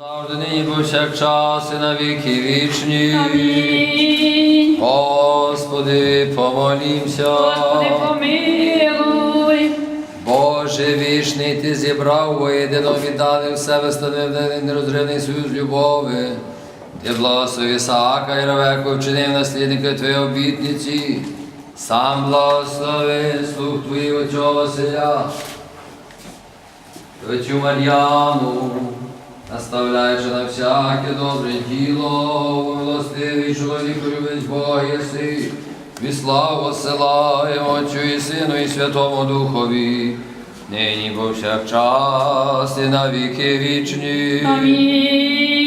Завжди нині повсякчас і на віки вічні. Амінь. Господи, помолімся. Господи, помилуй. Боже вічний, Ти зібрав воєдино відданих в себе становлений нерозривний союз любови. Ти благослови Ісаака і Равеку вчинив наслідника Твоєї обітниці. Сам благослови слух Твоїх отця Василя. Отцю Мар'яну, наставляючи на всяке добре діло, милостивий чоловіку любить Бога єси, і славу силаємо Отцю і Сину, і Святому Духові, нині повсякчас і на віки вічні. Амінь.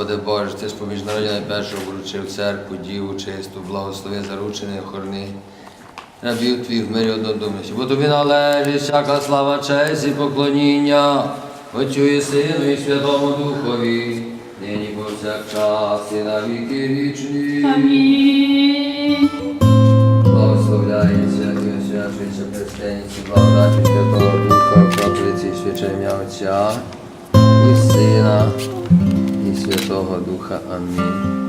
Господи Боже, Ти ж поміж народів найпершого вручив церкву, діву, чисту, благослови, заручений, охорони. Рабів твій в мирі однодумності. Бо тобі належить всяка слава, честь і поклоніння Отцю і Сину і Святому Духові, нині повсякчас і на віки вічні. Амінь. Благословляється і освячується престенниці, благодаті Святого Духа, і свячення Отця і Сина і Святого Духа. Амінь.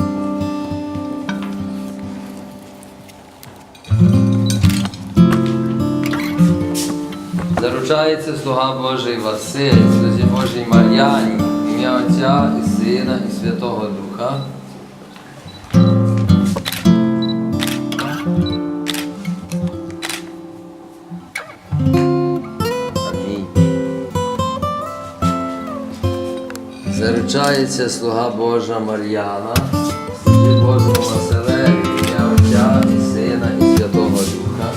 Заручається слуга Божий Василь, слузі Божій Мар'яні, ім'я Отця і Сина і Святого Духа. Заручається слуга Божа Мар'яна, служить Божому Василеві, ім'я Отця і Сина і Святого Духа.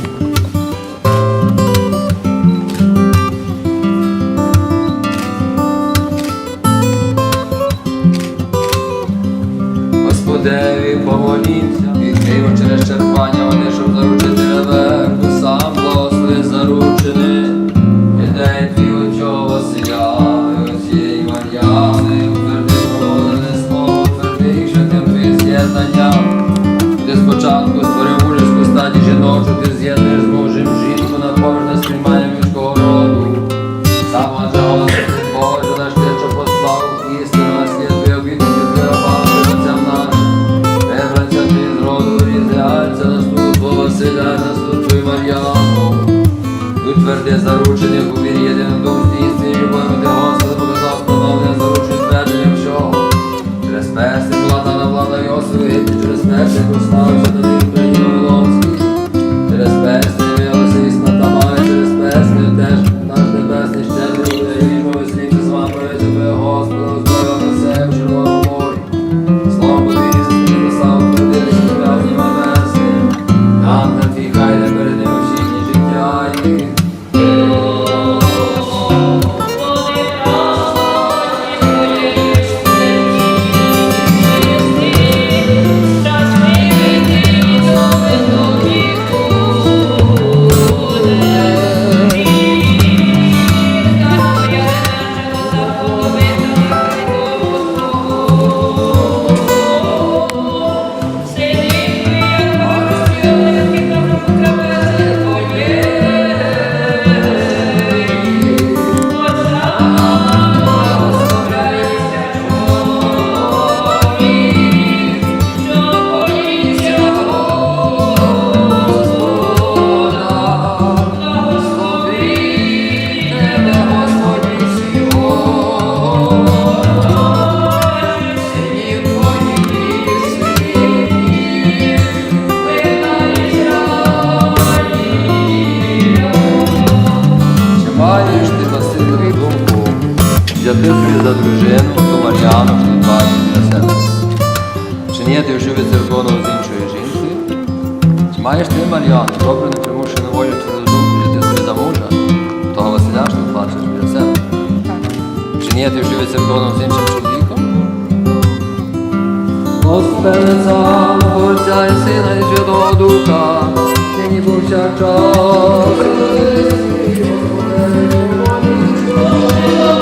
Господеві помолімся, відкриємо через черпання води, щоб заручити ревеку, Маєш ти Василю думку взяти собі за дружину ту Мар'яну, що тут бачиш для себе? Чи ні, ти вже відцерковано з іншою жінкою? Чи маєш ти Мар'яну, добре непримушену волю твою думку взяти собі за мужа, того Василя, що тут бачиш біля себе? Чи ні, ти вже відцерковано з іншим чоловіком? Господи, сам, Отця і Сина і Святого Духа, нині повсякчас. Oh, my God.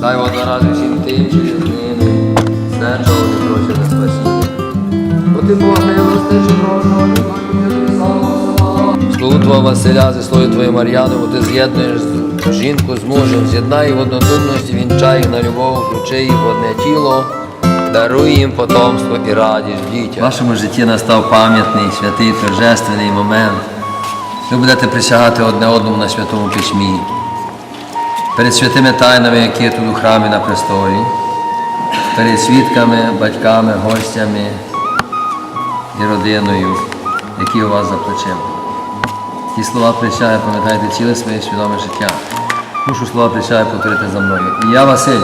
Дай одноразу всім тим, є з ними, чого не на спасіння. Бо ти Бог милостий, що прощав, Слугу Твого Василя, зі словою Твоєю Мар'яну, бо ти з'єднуєш жінку з мужем, з'єднай в однодумності, вінчай їх на любов, включи їх в одне тіло, даруй їм потомство і радість в дітях. В вашому житті настав пам'ятний, святий, торжественний момент. Ви будете присягати одне одному на святому письмі. Перед святими тайнами, які є тут у храмі на престолі, перед свідками, батьками, гостями і родиною, які у вас за плечима. Ті слова присяги пам'ятайте ціле своє свідоме життя. Мушу слова присяги повторити за мною. І я, Василь,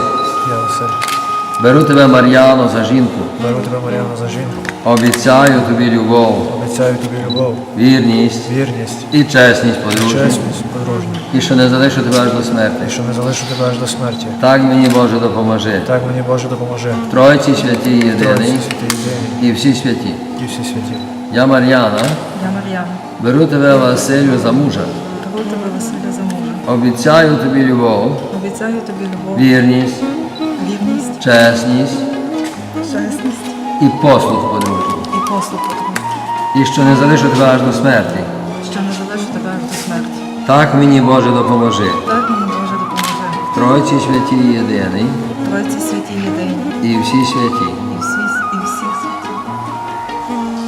Я Василь, беру тебе, Мар'яно, за жінку, беру тебе, Мар'яна, за жінку. обіцяю тобі любов, Обіцяю тобі любов, вірність вірність, і чесність подружню, чесність подружню. і що не залишу тебе аж до І що не залишу тебе аж до смерті. Так мені Боже допоможи. Так мені Боже допоможи. Тройці святі єдиний Тройці святі єдині і всі святі. і всі святі. Я, Мар'яна, Я Мар'яна, беру тебе, Василю, за мужа. беру тебе Василя за мужа. Обіцяю тобі любов, Обіцяю тобі любов, вірність, вірність, чесність чесність і послуг подружній. і послуг подружній, І що не залишу тебе до смерті. що не залишу тебе до смерті. Так мені Боже допоможи. Так мені Боже допоможе. Тройці святі єдиний Тройці святі єдині, і всі святі. і всі, і всі святі.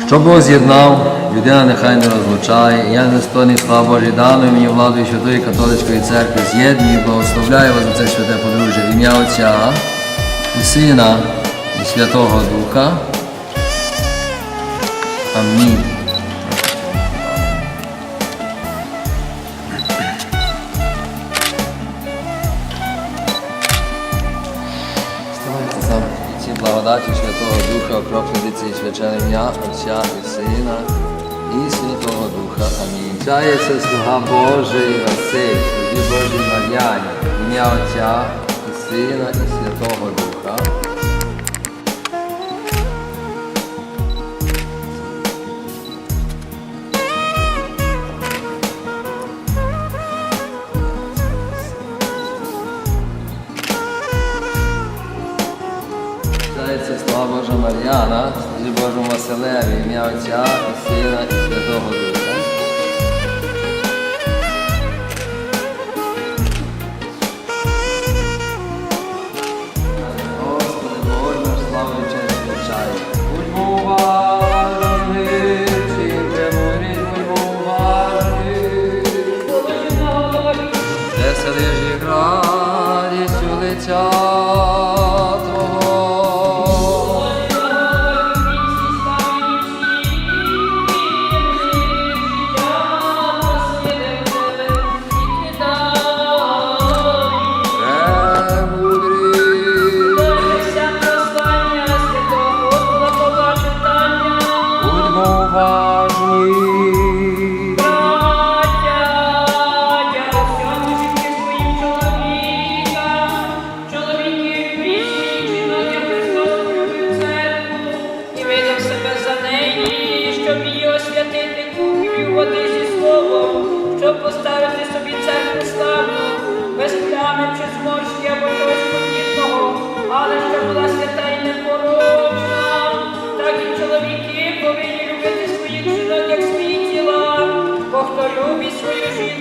Що Бог з'єднав, людина нехай не розлучає. Я недостойний слава Божій даної мені владою Святої Католицької церкви з'єднюю, благословляю вас за це святе подружжя ім'я Отця і Сина і Святого Духа. Амінь. Чається слуга Божий Василь, слугі Божій Мар'яні, ім'я Отця і Сина і Святого Духа. Слава Божа Мар'яна, служі Божому Василеві, ім'я Отця і Сина і Святого Духа.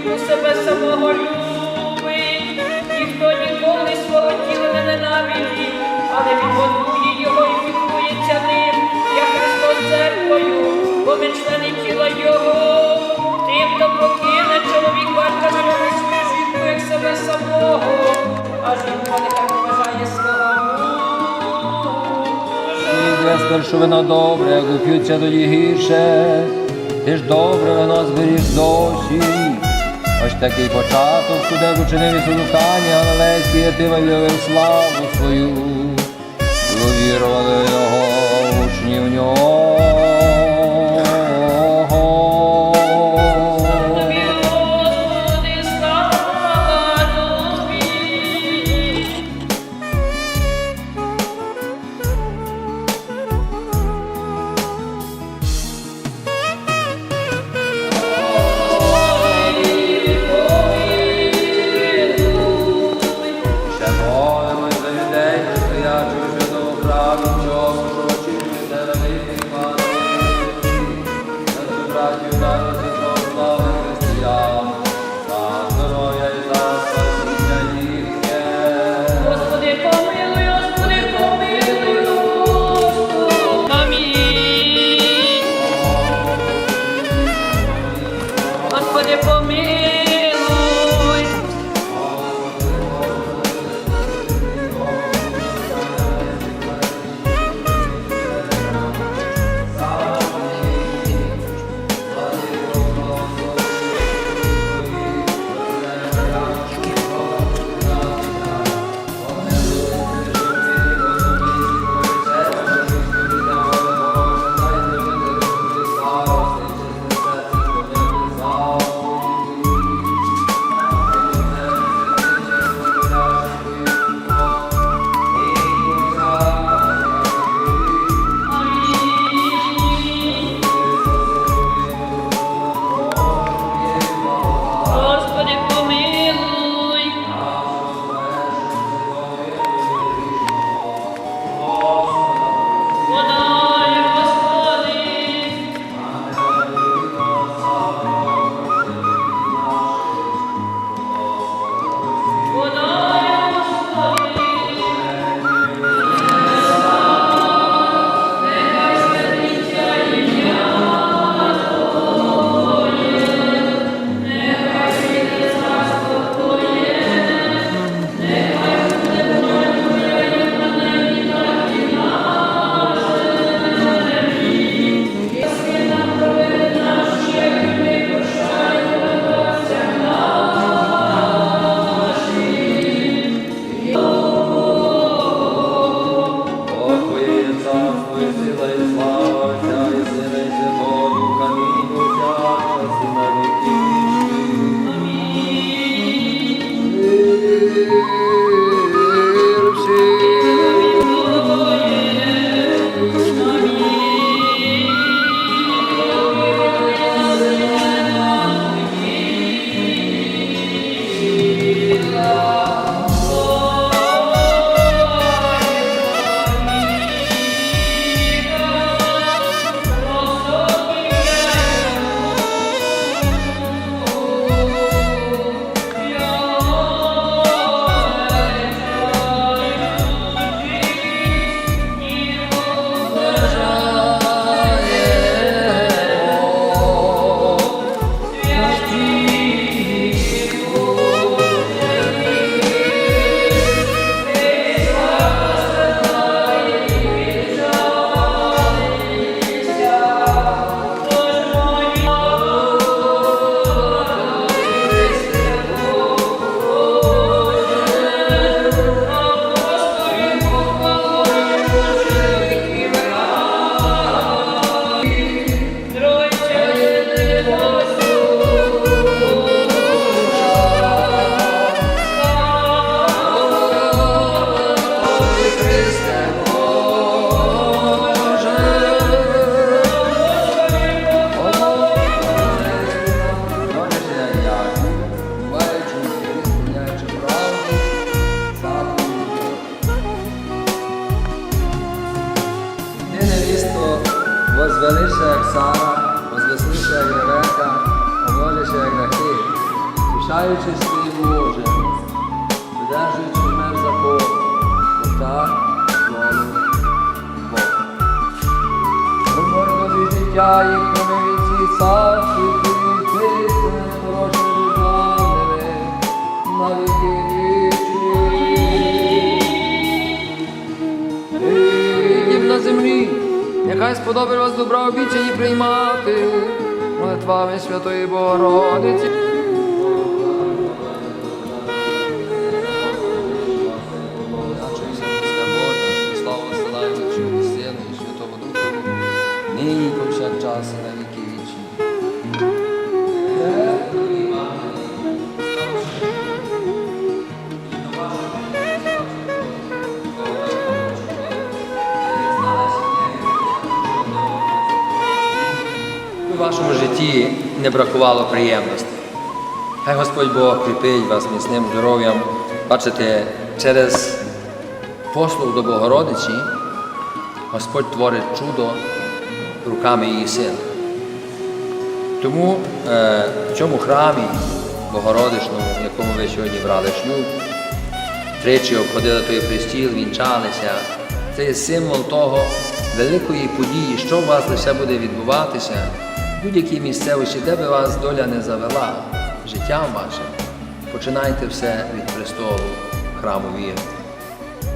У себе самого любить, ніхто ніколи свого тіла не ненавидить, але він годує його і піклується ним, як Христос церквою, бо ми члени тіла Його, тим, хто покине чоловік батька миряни свою жінку, як себе самого, а жінка нехай поважає свого що вино добре, куп'ються уп'ються тоді гірше. Ти ж добре вино зберіг досі. Ось такий початок, куди учинив Солукані, Галилейські, ти виявив славу свою, Довірували Обдаривши, як Сара, возвеснивши, як Ревека, помноживши, як Рахи, пишаючись свій ложем, видержуючи мир за Бога, бо так волю Бога. Промовно від життя їх, вони від Хай сподобить вас добра обіцяні приймати молитвами Святої Богородиці. Бракувало приємностей. Хай Господь Бог кріпить вас міцним здоров'ям. Бачите, через послуг до Богородиці Господь творить чудо руками її сина. Тому е, в цьому храмі Богородичному, в якому ви сьогодні брали шлюб, тричі обходили той престіл, вінчалися. Це є символ того великої події, що у вас лише буде відбуватися будь-якій місцевості, де би вас доля не завела життям вашим. Починайте все від престолу храму віри.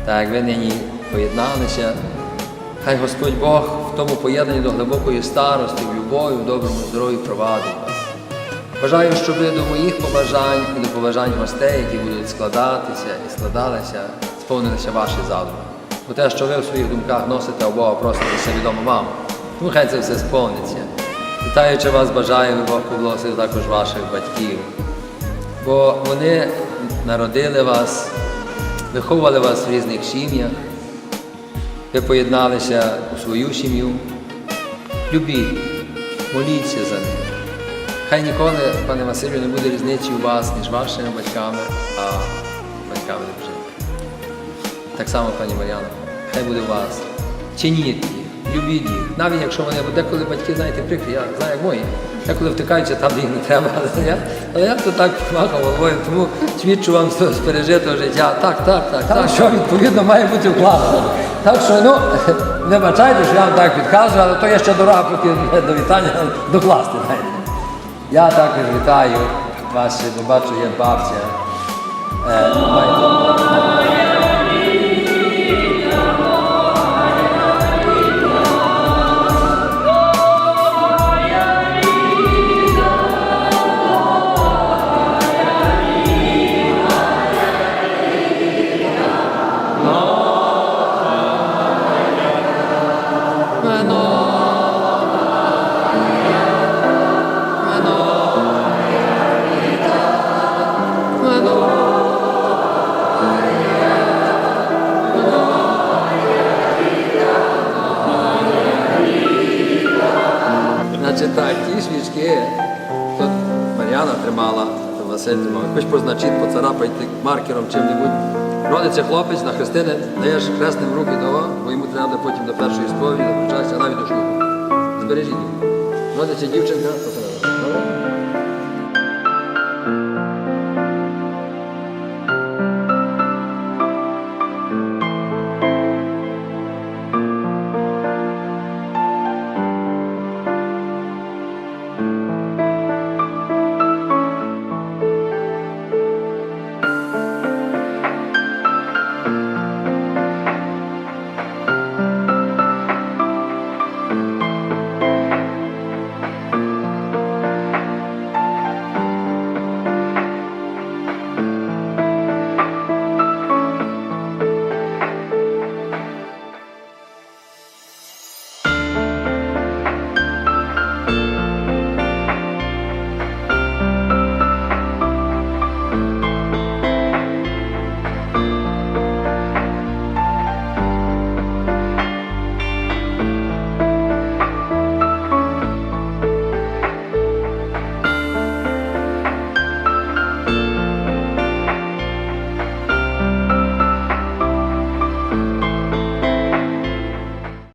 Так як ви нині поєдналися, хай Господь Бог в тому поєднанні до глибокої старості, в любові, в доброму здоров'ї провадить вас. Бажаю, щоб ви до моїх побажань і до побажань гостей, які будуть складатися і складалися, сповнилися ваші задуми. Бо те, що ви в своїх думках носите у Бога, просите, це відомо вам. Тому хай це все сповниться. Вітаючи вас, бажаю, Бог поблагословив також ваших батьків. Бо вони народили вас, виховували вас в різних сім'ях, ви поєдналися у свою сім'ю. Любіть, моліться за них. Хай ніколи, пане Василю, не буде різниці у вас між вашими батьками, а батьками дружини. Так само, пані Мар'яна, хай буде у вас. Чиніть їх, любіть їх. Навіть якщо вони, бо деколи батьки, знаєте, прикрі, я знаю, як мої. Деколи втикаються там, їх не треба. Але я, але я то так махав головою, тому свідчу вам з пережитого життя. Так, так, так, так, що відповідно має бути вкладено. Так що, ну, вибачайте, що я вам так підказую, але то є ще дорога поки до вітання докласти. знаєте. Я також вітаю вас, бо бачу, є бабця. Е, маркером чим-небудь. Родиться хлопець на хрестини, даєш хресним руки того, бо йому треба потім до першої сповіді, до навіть до шлюбу. Збережіть. Родиться дівчинка, то